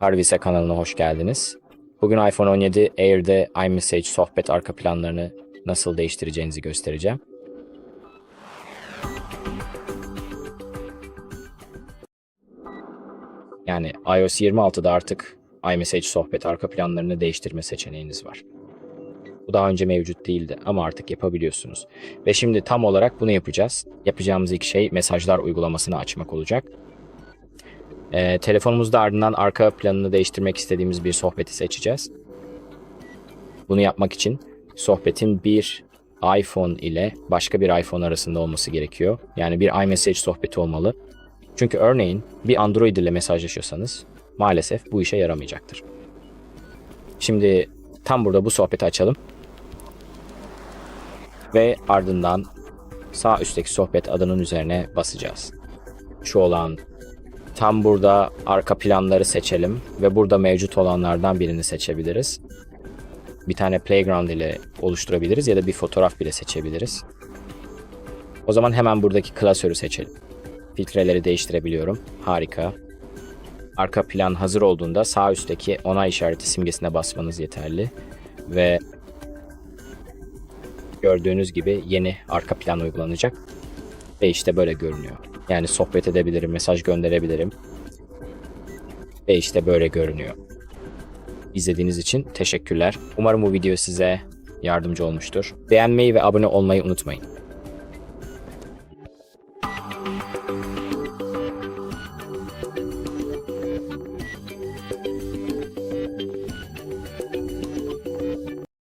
Harvise kanalına hoş geldiniz. Bugün iPhone 17 Air'de iMessage sohbet arka planlarını nasıl değiştireceğinizi göstereceğim. Yani iOS 26'da artık iMessage sohbet arka planlarını değiştirme seçeneğiniz var. Bu daha önce mevcut değildi ama artık yapabiliyorsunuz. Ve şimdi tam olarak bunu yapacağız. Yapacağımız ilk şey mesajlar uygulamasını açmak olacak. Ee, telefonumuzda ardından arka planını değiştirmek istediğimiz bir sohbeti seçeceğiz. Bunu yapmak için sohbetin bir iPhone ile başka bir iPhone arasında olması gerekiyor. Yani bir iMessage sohbeti olmalı. Çünkü örneğin bir Android ile mesajlaşıyorsanız maalesef bu işe yaramayacaktır. Şimdi tam burada bu sohbeti açalım. Ve ardından sağ üstteki sohbet adının üzerine basacağız. Şu olan tam burada arka planları seçelim ve burada mevcut olanlardan birini seçebiliriz. Bir tane playground ile oluşturabiliriz ya da bir fotoğraf bile seçebiliriz. O zaman hemen buradaki klasörü seçelim. Filtreleri değiştirebiliyorum. Harika. Arka plan hazır olduğunda sağ üstteki onay işareti simgesine basmanız yeterli. Ve gördüğünüz gibi yeni arka plan uygulanacak. Ve işte böyle görünüyor. Yani sohbet edebilirim, mesaj gönderebilirim. Ve işte böyle görünüyor. İzlediğiniz için teşekkürler. Umarım bu video size yardımcı olmuştur. Beğenmeyi ve abone olmayı unutmayın.